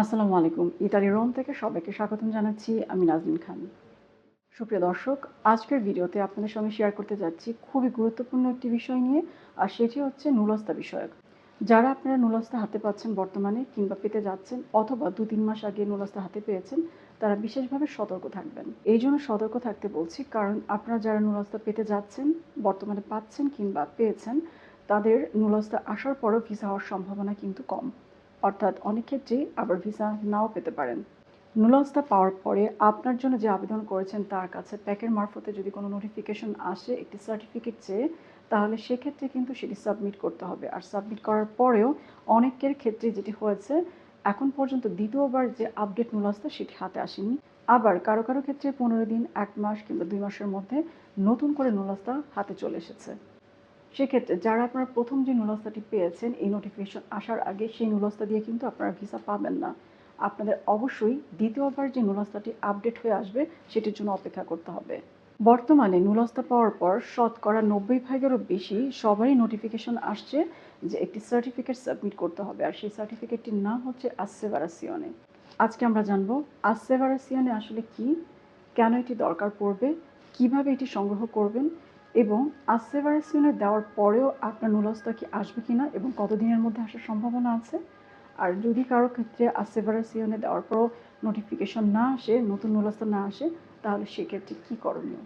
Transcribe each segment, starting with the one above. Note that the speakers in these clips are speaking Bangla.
আসসালামু আলাইকুম। ইতালি রোম থেকে সবাইকে স্বাগতম জানাচ্ছি। আমি নাজমিন খান। সুপ্রিয় দর্শক, আজকের ভিডিওতে আপনাদের সঙ্গে শেয়ার করতে যাচ্ছি খুবই গুরুত্বপূর্ণ একটি বিষয় নিয়ে, আর সেটি হচ্ছে নুলস্তা বিষয়ক। যারা আপনারা নুলস্তা হাতে পাচ্ছেন বর্তমানে কিংবা পেতে যাচ্ছেন অথবা দু তিন মাস আগে নুলস্তা হাতে পেয়েছেন, তারা বিশেষভাবে সতর্ক থাকবেন। এই জন্য সতর্ক থাকতে বলছি, কারণ আপনারা যারা নুলস্তা পেতে যাচ্ছেন, বর্তমানে পাচ্ছেন কিংবা পেয়েছেন, তাদের নুলস্তা আসার পরও ভিসা হওয়ার সম্ভাবনা কিন্তু কম। অর্থাৎ অনেক ক্ষেত্রেই আবার ভিসা নাও পেতে পারেন। নুলস্তা পাওয়ার পরে আপনার জন্য যে আবেদন করেছেন তার কাছে প্যাকের মারফতে যদি কোনো নোটিফিকেশন আসে একটি সার্টিফিকেট চেয়ে, তাহলে সেক্ষেত্রে কিন্তু সেটি সাবমিট করতে হবে। আর সাবমিট করার পরেও অনেকের ক্ষেত্রে যেটি হয়েছে, এখন পর্যন্ত দ্বিতীয়বার যে আপডেট নুলস্তা সেটি হাতে আসেনি। আবার কারও কারও ক্ষেত্রে পনেরো দিন, এক মাস কিংবা দুই মাসের মধ্যে নতুন করে নুলস্তা হাতে চলে এসেছে। সেক্ষেত্রে যারা আপনারা প্রথম যে নুলস্তাটি পেয়েছেন, এই নোটিফিকেশন আসার আগে সেই নুলস্তা দিয়ে কিন্তু আপনারা ভিসা পাবেন না। আপনাদের অবশ্যই দ্বিতীয়বার যে নুলস্তাটি আপডেট হয়ে আসবে, সেটির জন্য অপেক্ষা করতে হবে। বর্তমানে নুলস্তা পাওয়ার পর শতকরা নব্বই ভাগেরও বেশি সবারই নোটিফিকেশন আসছে যে একটি সার্টিফিকেট সাবমিট করতে হবে, আর সেই সার্টিফিকেটটির নাম হচ্ছে আসেভারাসিয়নে আজকে আমরা জানব আসেভারাসিয়নে আসলে কি, কেন এটি দরকার পড়বে, কীভাবে এটি সংগ্রহ করবেন এবং আসেভারাসিয়নে দেওয়ার পরেও আপনার নুলস্তা কি আসবে কিনা এবং কতদিনের মধ্যে আসার সম্ভাবনা আছে? আর যদি কারও ক্ষেত্রে আসেভারাসিয়নে দেওয়ার পরও নোটিফিকেশন না আসে, নতুন নুলস্তা না আসে, তাহলে সেক্ষেত্রে কী করণীয়?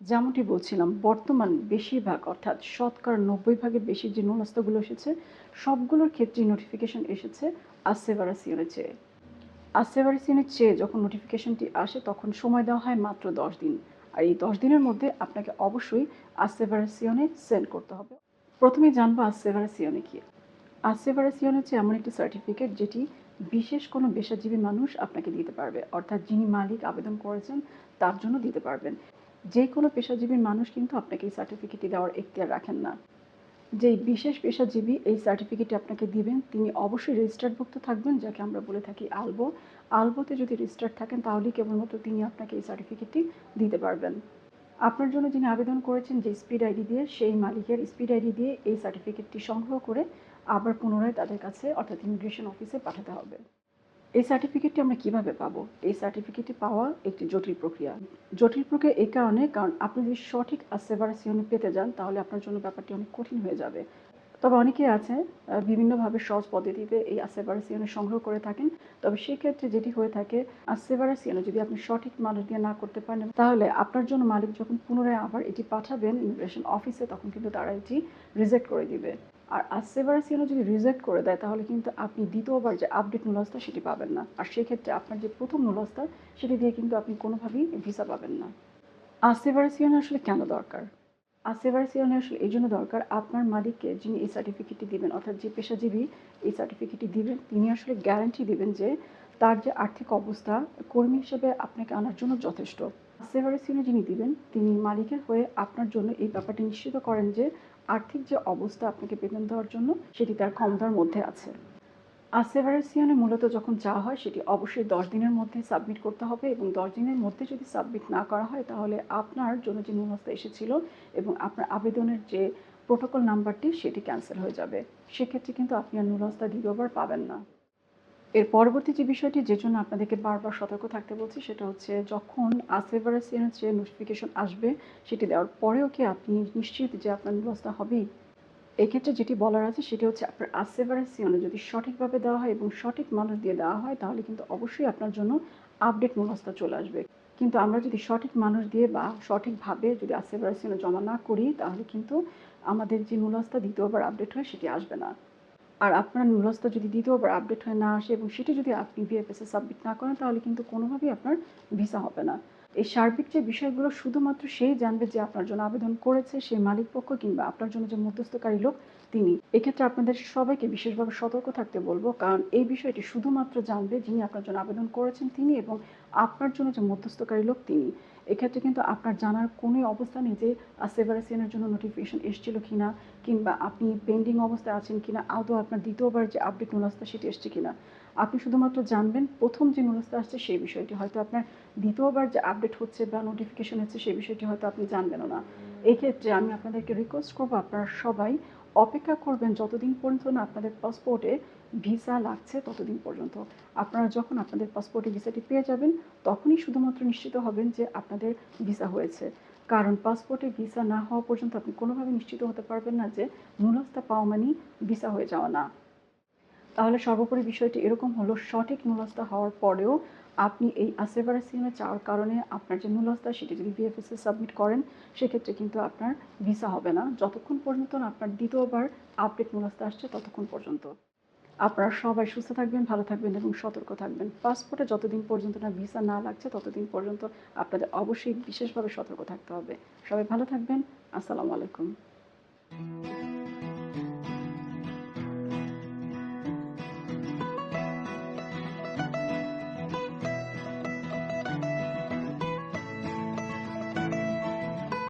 যেমনটি বলছিলাম, বর্তমান বেশিরভাগ অর্থাৎ শতকরা নব্বই ভাগের বেশি যে নুলস্তাগুলো এসেছে, সবগুলোর ক্ষেত্রেই নোটিফিকেশন এসেছে আসেভারাসিয়নে চেয়ে। আসেভারাসিয়নের চেয়ে যখন নোটিফিকেশনটি আসে, তখন সময় দেওয়া হয় মাত্র দশ দিন। আর এই দশ দিনের মধ্যে আপনাকে অবশ্যই আসেভারাসিয়নে সেন্ড করতে হবে। প্রথমে জানব আসেভারাসিয়নে কি? আসেভারাসিয়ন হচ্ছে এমন একটি সার্টিফিকেট যেটি বিশেষ কোনো পেশাজীবী মানুষ আপনাকে দিতে পারবে। অর্থাৎ যিনি মালিক আবেদন করেছেন, তার জন্য দিতে পারবেন। যে কোনো পেশাজীবী মানুষ কিন্তু আপনাকে এই সার্টিফিকেটটি দেওয়ার এখতিয়ার রাখেন না। যেই বিশেষ পেশাজীবী এই সার্টিফিকেটটি আপনাকে দিবেন, তিনি অবশ্যই রেজিস্টার্ডভুক্ত থাকবেন, যাকে আমরা বলে থাকি আলবো। আলবোতে যদি রেজিস্টার্ড থাকেন, তাহলেই কেবলমাত্র তিনি আপনাকে এই সার্টিফিকেটটি দিতে পারবেন। আপনার জন্য যিনি আবেদন করেছেন যে স্পিড আইডি দিয়ে, সেই মালিকের স্পিড আইডি দিয়ে এই সার্টিফিকেটটি সংগ্রহ করে আবার পুনরায় তাদের কাছে, অর্থাৎ ইমিগ্রেশন অফিসে পাঠাতে হবে। এই সার্টিফিকেটটি আমরা কীভাবে পাবো? এই সার্টিফিকেটটি পাওয়া একটি জটিল প্রক্রিয়া। জটিল প্রক্রিয়া এই কারণে, কারণ আপনি যদি সঠিক আসেভারাসিয়নে পেতে যান, তাহলে আপনার জন্য ব্যাপারটি অনেক কঠিন হয়ে যাবে। তবে অনেকেই আছে বিভিন্নভাবে সহজ পদ্ধতিতে এই আসেভারাসিয়নে সংগ্রহ করে থাকেন। তবে সেক্ষেত্রে যেটি হয়ে থাকে আসেভারাসিয়নে যদি আপনি সঠিক মানুষ দিয়ে না করতে পারেন, তাহলে আপনার জন্য মালিক যখন পুনরায় আবার এটি পাঠাবেন ইমিগ্রেশন অফিসে, তখন কিন্তু তারা এটি রিজেক্ট করে দিবে। আর আসেভারাসিয়নে যদি রিজেক্ট করে দেয়, তাহলে কিন্তু আপনি দ্বিতীয়বার যে আপডেট নুলস্তা সেটি পাবেন না। আর সেক্ষেত্রে আপনার যে প্রথম নুলস্তা সেটি দিয়ে কিন্তু আপনি কোনোভাবেই ভিসা পাবেন না। আসেভারাসিয়নে আসলে কেন দরকার? আসেভারাসিয়নে আসলে এই জন্য দরকার আপনার মালিককে যিনি এই সার্টিফিকেটটি দিবেন, অর্থাৎ যে পেশাজীবী এই সার্টিফিকেটটি দিবেন, তিনি আসলে গ্যারান্টি দিবেন যে তার যে আর্থিক অবস্থা, কর্মী হিসেবে আপনাকে আনার জন্য যথেষ্ট। আসেভারাসিয়নে যিনি দিবেন, তিনি মালিকের হয়ে আপনার জন্য এই ব্যাপারটি নিশ্চিত করেন যে আর্থিক যে অবস্থা আপনাকে বেতন দেওয়ার জন্য, সেটি তার ক্ষমতার মধ্যে আছে। আসেভারেসিয়নে মূলত যখন চাওয়া হয়, সেটি অবশ্যই দশ দিনের মধ্যে সাবমিট করতে হবে এবং দশ দিনের মধ্যে যদি সাবমিট না করা হয়, তাহলে আপনার জন্য যে নুনস্তা এসেছিল এবং আপনার আবেদনের যে প্রোটোকল নাম্বারটি, সেটি ক্যান্সেল হয়ে যাবে। সেক্ষেত্রে কিন্তু আপনি আর নুনস্তা দ্বিতীয়বার পাবেন না। এর পরবর্তী যে বিষয়টি, যে জন্য আপনাদেরকে বারবার সতর্ক থাকতে বলছি, সেটা হচ্ছে যখন আসেভারেসিয়নের যে নোটিফিকেশন আসবে, সেটি দেওয়ার পরেও কি আপনি নিশ্চিত যে আপনার নুনস্তা হবেই? এক্ষেত্রে যেটি বলার আছে সেটি হচ্ছে আপনার আসেভারেসিয়নে যদি সঠিকভাবে দেওয়া হয় এবং সঠিক মানুষ দিয়ে দেওয়া হয়, তাহলে কিন্তু অবশ্যই আপনার জন্য আপডেট মনস্তা চলে আসবে। কিন্তু আমরা যদি সঠিক মানুষ দিয়ে বা সঠিকভাবে যদি আসেভারেসিয়নে জমা না করি, তাহলে কিন্তু আমাদের যে নুলস্তা দ্বিতীয়বার আপডেট হয় সেটি আসবে না। আর আপনার নুলস্তা যদি দ্বিতীয়বার আপডেট হয়ে না আসে এবং সেটি যদি আপনি ভিএফএসে সাবমিট না করেন, তাহলে কিন্তু কোনোভাবেই আপনার ভিসা হবে না। এই সার্বিক যে বিষয়গুলো শুধুমাত্র সেই জানবে যে আপনার জন্য আবেদন করেছে সেই মালিক পক্ষ কিংবা আপনার জন্য যে মধ্যস্থকারী লোক, তিনি। এক্ষেত্রে আপনাদের সবাইকে বিশেষভাবে সতর্ক থাকতে বলব, কারণ এই বিষয়টি শুধুমাত্র জানবে যিনি আপনার জন্য আবেদন করেছেন তিনি এবং আপনার জন্য যে মধ্যস্থকারী লোক, তিনি। এক্ষেত্রে কিন্তু আপনার জানার কোনো অবস্থা নেই যে সেভারেসিয়ানের জন্য নোটিফিকেশন এসেছিল কিনা, কিংবা আপনি পেন্ডিং অবস্থায় আছেন কিনা, আদৌ আপনার দ্বিতীয়বার যে আপডেট নুলাস্তা সেটি এসছে কিনা আপনি শুধুমাত্র জানবেন প্রথম যে নুলাস্তা আসছে সেই বিষয়টি। হয়তো আপনার দ্বিতীয়বার যে আপডেট হচ্ছে বা নোটিফিকেশন হচ্ছে সেই বিষয়টি হয়তো আপনি জানবেনও না। এই ক্ষেত্রে আমি আপনাদেরকে রিকোয়েস্ট করব আপনারা সবাই অপেক্ষা করবেন যতদিন পর্যন্ত না আপনাদের পাসপোর্টে ভিসা লাগছে ততদিন পর্যন্ত। আপনারা যখন আপনাদের পাসপোর্টে ভিসাটি পেয়ে যাবেন, তখনই শুধুমাত্র নিশ্চিত হবেন যে আপনাদের ভিসা হয়েছে। কারণ পাসপোর্টে ভিসা না হওয়া পর্যন্ত আপনি কোনোভাবে নিশ্চিত হতে পারবেন না যে নুলস্তা পাওয়া মানেই ভিসা হয়ে যাওয়া না। তাহলে সর্বোপরি বিষয়টি এরকম হলো, সঠিক নুলস্তা হওয়ার পরেও আপনি এই আসেভারাসিমে চাওয়ার কারণে আপনার যে নুলস্তা সেটি যদি বিএফএসে সাবমিট করেন, সেক্ষেত্রে কিন্তু আপনার ভিসা হবে না। যতক্ষণ পর্যন্ত না আপনার দ্বিতীয়বার আপডেট নুলস্তা আসছে, ততক্ষণ পর্যন্ত। আপনারা সবাই সুস্থ থাকবেন, ভালো থাকবেন এবং সতর্ক থাকবেন। পাসপোর্টে যতদিন পর্যন্ত না ভিসা না লাগছে, ততদিন পর্যন্ত আপনাদের অবশ্যই বিশেষভাবে সতর্ক থাকতে হবে। সবাই ভালো থাকবেন। আসসালামু আলাইকুম।